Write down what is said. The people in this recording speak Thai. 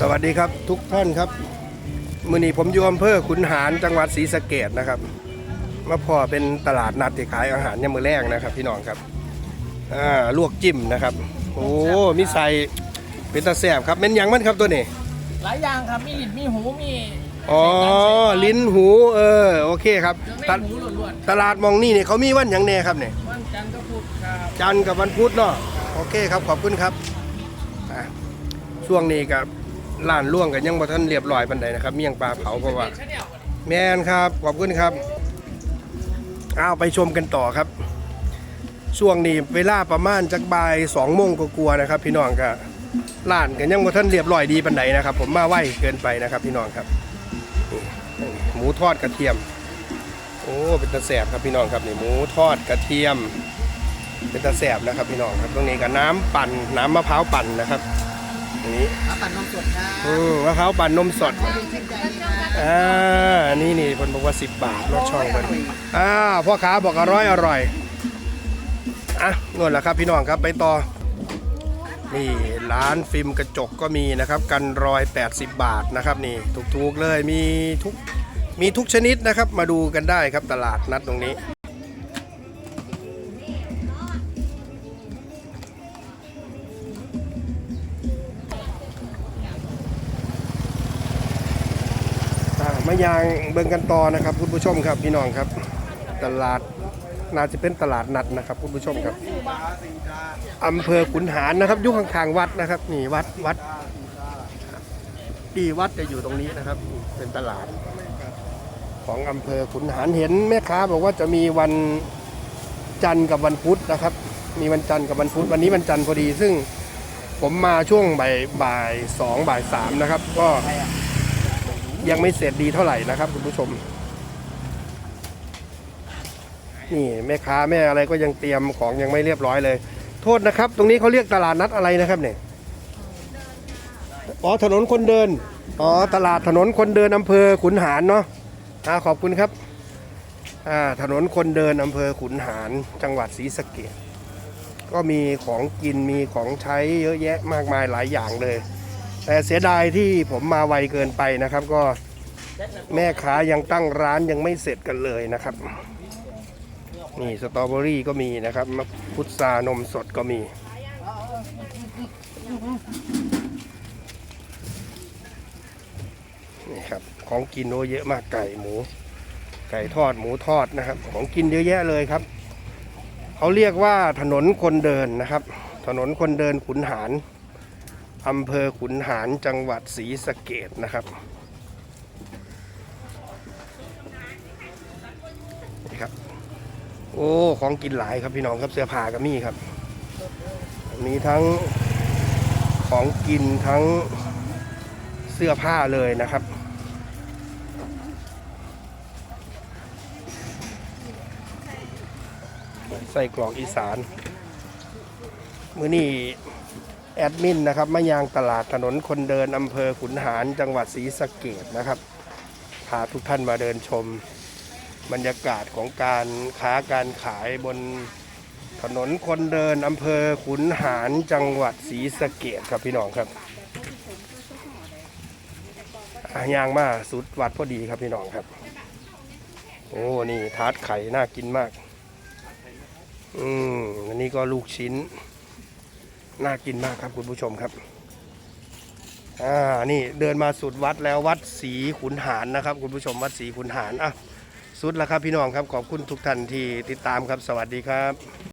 สวัสดีครับทุกท่านครับ มือนี้ผมอยู่อำเภอขุนหารจังหวัดศรีสะเกดนะครับมาพอเป็นตลาดนัดที่ขายอาหารยามมือแรกนะครับ พี่น้องครับอ่าลวกจิ้มนะครับ โอ้มีใส่เป็นตาแสบครับเป็นหยังมันครับตัวนี้หลายอย่างครับมีลิ้นมีหูมีอ๋อลิ้นหูเออโอเคครับเครื่องในตะหูล้วนตลาดมองนี่เนี่ยเขามีวันหยังแน่ครับเนี่ยๆวันจันทร์ก็พูดครับจันทร์กับวันพุธเนาะโอเคครับขอบคุณครับอะช่วงนี้กับ ร้านล่วงกันยังบ่ทันเรียบร้อยปันใดนะครับ เมี่ยงปลาเผาเพราะว่าแม่นแมนครับขอบคุณครับเอาไปชมกันต่อครับ ช่วงนี้เวลาประมาณจักบ่ายสองโมงก็กลัวาๆนะครับ พี่น้องก็ร้านกันยังบ่ทันเรียบร้อยดีปันใดนะครับ ผมมาไหวเกินไปนะครับ พี่น้องครับหมูทอดกระเทียม โอ้เป็นตะแสบครับพี่น้องครับนี่หมูทอดกระเทียม เป็นตะแสบนะครับพี่น้องครับตรงนี้ก็น้ำปั่นน้ำมะพร้าวปั่นนะครับ นนี้อาปั่นนมสดครับอืมมะพร้าวปั่นนมสด ชื่นใจดีครับอ่าอันนี้นี่คนบอกว่า10บาทรถช่องมันอ่า พ่อค้าบอกอร่อยอร่อย อะนวดแหละครับพี่น้องครับไปต่อ นี่ร้านฟิล์มกระจกก็มีนะครับ กันรอย 80 บาทนะครับนี่ถูกๆเลยมีทุกมีทุกชนิดนะครับ มาดูกันได้ครับตลาดนัดตรงนี้ มายางเบิ่งกันต่อนะครับคุณผู้ชมครับพี่น้องครับ ตลาดน่าจะเป็นตลาดนัดนะครับคุณผู้ชมครับอำเภอขุนหารนะครับอยุ่ข้างๆวัดนะครับนี่วัดวัดที่วัดจะอยู่ตรงนี้นะครับ เป็นตลาด ของอำเภอขุนหารเห็นแม่ค้าบอกว่าจะมีวันจันทร์กับวันพุธนะครับ มีวันจันทร์กับวันพุธวันนี้วันจันทร์พอดี ซึ่งผมมาช่วงบ่ายบ่ายสองบ่ายสามนะครับ ก็ ยังไม่เสร็จดีเท่าไหร่นะครับคุณผู้ชม นี่แม่ค้าแม่อะไรก็ยังเตรียมของยังไม่เรียบร้อยเลย โทษนะครับ ตรงนี้เขาเรียกตลาดนัดอะไรนะครับเนี่ยอ๋อถนนคนเดินอ๋อตลาดถนนคนเดินอำเภอขุนหารเนาะอ่าขอบคุณครับอ่าถนนคนเดินอำเภอขุนหารจังหวัดศรีสะเกษก็มีของกินมีของใช้เยอะแยะมากมายหลายอย่างเลย แต่เสียดายที่ผมมาไวเกินไปนะครับ ก็แม่ค้ายังตั้งร้านยังไม่เสร็จกันเลยนะครับนี่สตรอเบอรี่ก็มีนะครับมะพุทรานมสดก็มีนี่ครับของกินโอเยอะมากไก่หมู ไก่ทอดหมูทอดนะครับ ของกินเยอะแยะเลยครับเขาเรียกว่าถนนคนเดินนะครับ ถนนคนเดินขุนหาร อำเภอขุนหารจังหวัดศรีสะเกดนะครับนี่ครับ โอ้ของกินหลายครับพี่น้องครับเสื้อผ้าก็มีครับ มีทั้งของกินทั้งเสื้อผ้าเลยนะครับใส่กรอกอีสาน มือนี่ แอดมินนะครับมายางตลาดถนนคนเดินอำเภอขุนหารจังหวัดศรีสะเกดนะครับพาทุกท่านมาเดินชม บรรยากาศของการค้าการขายบนถนนคนเดินอำเภอขุนหารจังหวัดศรีสะเกดครับพี่น้องครับยางมาสุดวัดพอดีครับพี่น้องครับ โอ้นี่ทาร์ตไข่น่ากินมาก อืมอันนี้ก็ลูกชิ้น น่ากินมากครับคุณผู้ชมครับอ่านี่เดินมาสุดวัดแล้ววัดศรีขุนหารนะครับ คุณผู้ชมวัดศรีขุนหารอะสุดแล้วครับพี่น้องครับขอบคุณทุกท่านที่ติดตามครับสวัสดีครับ